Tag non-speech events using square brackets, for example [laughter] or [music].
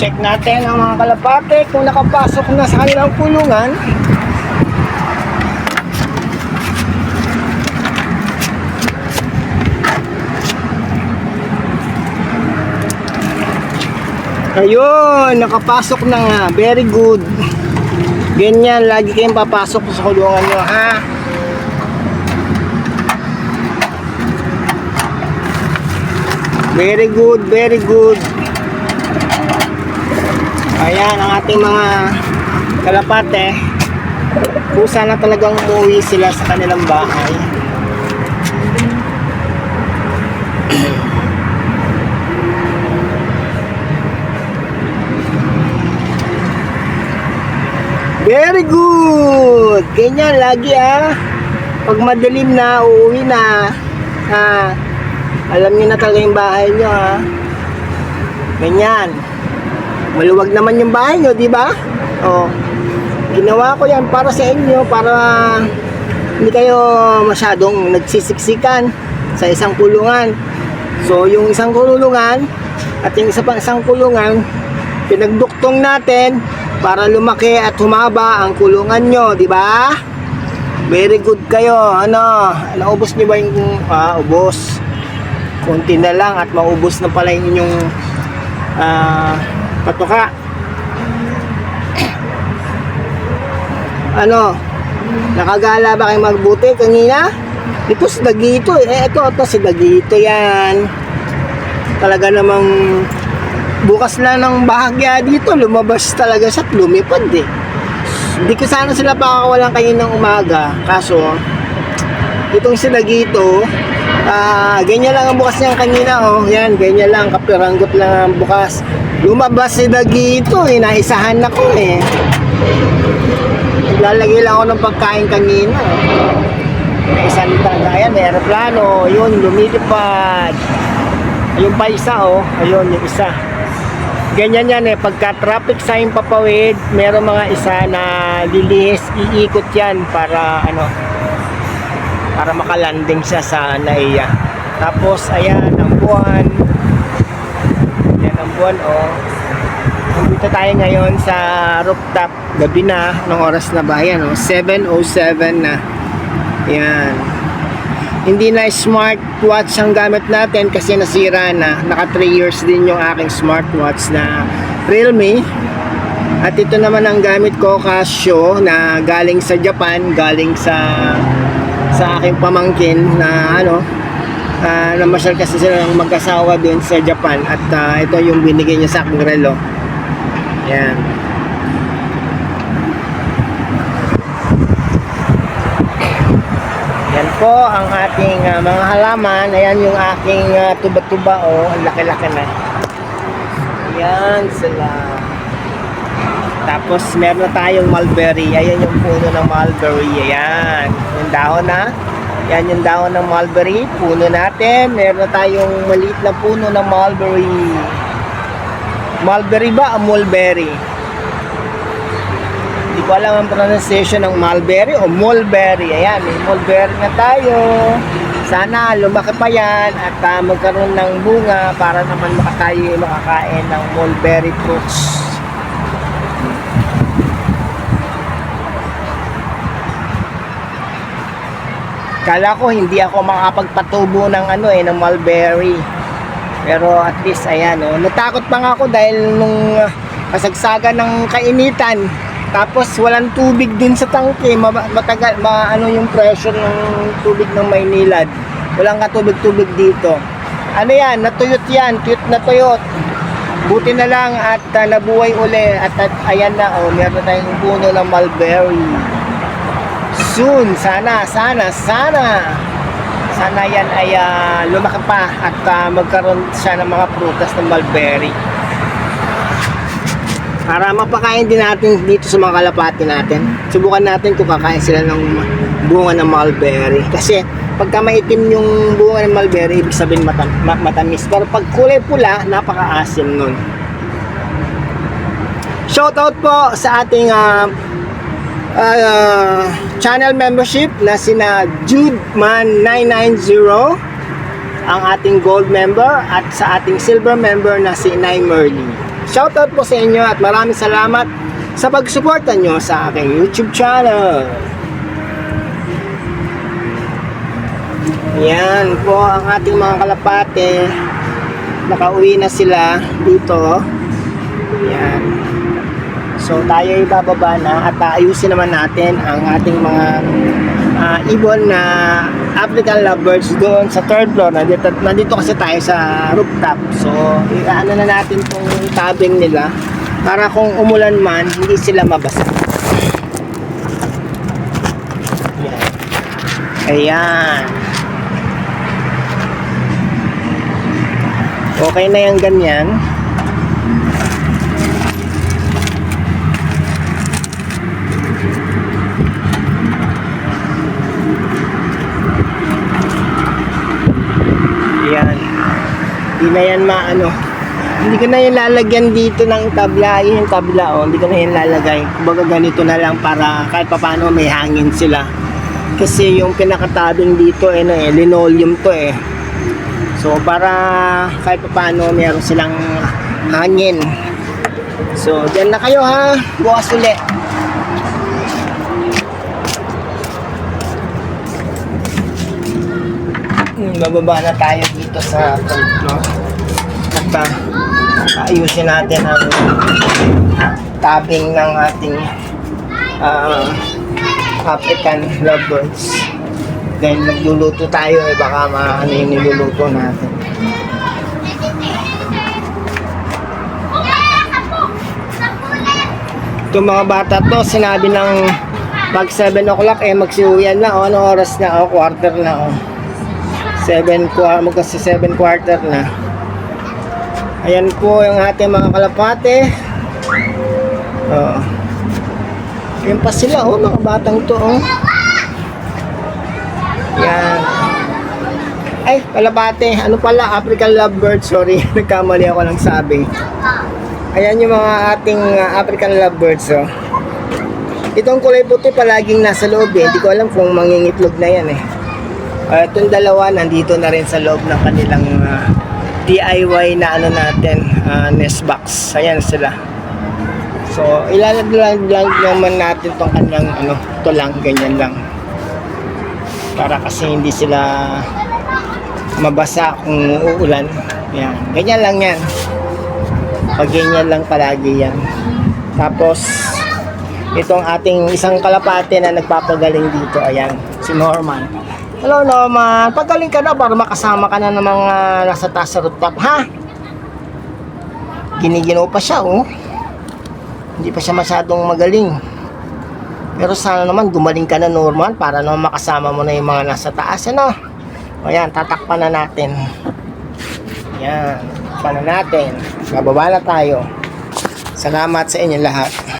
Check natin ang mga kalapate kung nakapasok na sa kanilang kulungan. Ayun, nakapasok na nga. Very good. Ganyan, lagi kayong papasok sa kulungan nyo, ha? Very good, very good. Ayan, ang ating mga kalapate. Kusa na talagang umuwi sila sa kanilang bahay. Very good! Ganyan lagi ah. Pag madilim na, uuwi na. Ah, alam niyo na talaga yung bahay niyo ha. Ganyan. Maluwag naman yung bahay niyo, di ba? Oh. Ginawa ko yan para sa inyo, para hindi kayo masyadong nagsisiksikan sa isang kulungan. So, yung isang kulungan at yung isa pang isang kulungan, pinagduktong natin para lumaki at humaba ang kulungan nyo, di ba? Very good kayo. Ano? Naubos niyo ba yung ah, ubos? Kunti na lang at maubos na pala yung inyong ah, patuka. Ano? Nakagala ba kayo magbuti kanina? Ito si Dagito eh. Eh, Ito, ito si Dagito yan. Talaga namang bukas lang ng bahagya dito, lumabas talaga siya at lumipad eh. Hindi ko sana sila pakakawalan kayo ng umaga. Kaso, itong si Dagito, ah ganyan lang ang bukas niya kanina oh. Yan, ganyan lang, kapiranggot lang ang bukas. Lumabas si Dagito eh, naisahan ako eh. Lalagay lang ako ng pagkain kanina. May isang talaga. Ayan, may aeroplano. Yun, lumilipad. Ayun pa isa, oh. Ayun, yung isa. Ganyan yan eh. Pagka traffic sign papawid, meron mga isa na lilihis, iikot yan para ano, para makalanding siya sa naiya. Tapos, ayan, ang buwan. Ang buwan, oh. Nandito tayo ngayon sa rooftop. Gabi na, ng oras na ba? Yan, oh, 7.07 na. Yan. Hindi na smartwatch ang gamit natin kasi nasira na. Naka 3 years din yung aking smartwatch na Realme. At ito naman ang gamit ko Casio na galing sa Japan, galing sa sa aking pamangkin na ano uh, namasyal kasi sila ng mag-asawa doon sa Japan at ah, ito yung binigay niya sa aking relo. Yan. Yan po ang ating ah, mga halaman. Ayan yung aking ah, tuba-tuba oh, ang laki-laki na. Yan sila. Tapos meron na tayong mulberry. Ayan yung puno ng mulberry. Ayan. Yung dahon na. Yan yung dahon ng mulberry. Puno natin. Meron na tayong maliit na puno ng mulberry. Mulberry ba o mulberry? Hindi ko alam ang pronunciation ng mulberry o mulberry. Ayan, may mulberry na tayo. Sana lumaki pa yan at ah, magkaroon ng bunga para naman makatayo makakain ng mulberry fruits. Kala ko hindi ako makapagpatubo ng ano eh, ng mulberry. Pero at least ayan oh, natakot pa nga ako dahil nung uh, kasagsagan ng kainitan tapos walang tubig din sa tangke, ma- matagal ma ano yung pressure ng tubig ng Maynilad. Walang katubig-tubig dito. Ano yan, natuyot yan, tuyot na tuyot. Buti na lang at uh, nabuhay uli at, at ayan na oh, meron tayong puno ng mulberry. Soon, sana, sana, sana. Sana yan ay ah, lumaki pa at ah, magkaroon siya ng mga prutas ng mulberry. Para mapakain din natin dito sa mga kalapati natin. Subukan natin kung kakain sila ng bunga ng mulberry. Kasi pagka maitim yung bunga ng mulberry ibig sabihin matam- ma- matamis. Pero pag kulay pula napakaasim nun. Shoutout po sa ating ah, uh, channel membership na sina Judeman990 ang ating gold member at sa ating silver member na si Nay Merly. Shoutout po sa inyo at maraming salamat sa pagsuporta nyo sa aking YouTube channel. Yan po ang ating mga kalapate. Nakauwi na sila dito. Yan. So tayo ay bababa na at aayusin naman natin ang ating mga ah, ibon na African lovebirds doon sa third floor. Nandito, nandito kasi tayo sa rooftop. So iaano na natin tong tabing nila para kung umulan man, hindi sila mabasa. Yan. Ayan. Okay na yung ganyan. Yan. Hindi na yan maano. Hindi ko na yan lalagyan dito ng tabla. Yun yung tabla oh. Hindi ko na yan lalagay. Kumbaga ganito na lang para kahit papaano may hangin sila. Kasi yung pinakatabing dito eh, no, eh linoleum to eh. So para kahit paano meron silang hangin. So dyan na kayo ha. Bukas ulit. Bababa na tayo dito sa third floor. At uh, ayusin natin ang tabing ng ating ah, African lovebirds. Dahil nagluluto tayo eh baka maano yung niluluto natin. Itong mga bata to, sinabi ng pag 7 o'clock eh magsiuwian na o ano oras na o quarter na o 7 quarter magkasi 7 quarter na ayan po yung ating mga kalapate oh. yun pa sila oh mga batang to oh yan ay kalapate ano pala African lovebird sorry [laughs] nagkamali ako ng sabi ayan yung mga ating uh, African lovebirds oh Itong kulay puti palaging nasa loob eh. Hindi ko alam kung mangingitlog na yan eh. Uh, itong dalawa nandito na rin sa loob ng kanilang ah, DIY na ano natin, ah, nest box. Ayan sila. So, ilalaglag lang naman natin tong kanilang ano, ito lang, ganyan lang. Para kasi hindi sila mabasa kung uulan. Yan. Ganyan lang yan. Pag ganyan lang palagi yan. Tapos, itong ating isang kalapate na nagpapagaling dito. Ayan, si Norman. Hello Norman, pagaling ka na para makasama ka na ng mga nasa taas sa rooftop, ha? Giniginaw pa siya, oh. Hindi pa siya masyadong magaling. Pero sana naman gumaling ka na Norman para naman makasama mo na yung mga nasa taas, ano? Ayan, tatakpan na natin. Ayan, tatakpan na natin. Bababa na tayo. Salamat sa inyo lahat.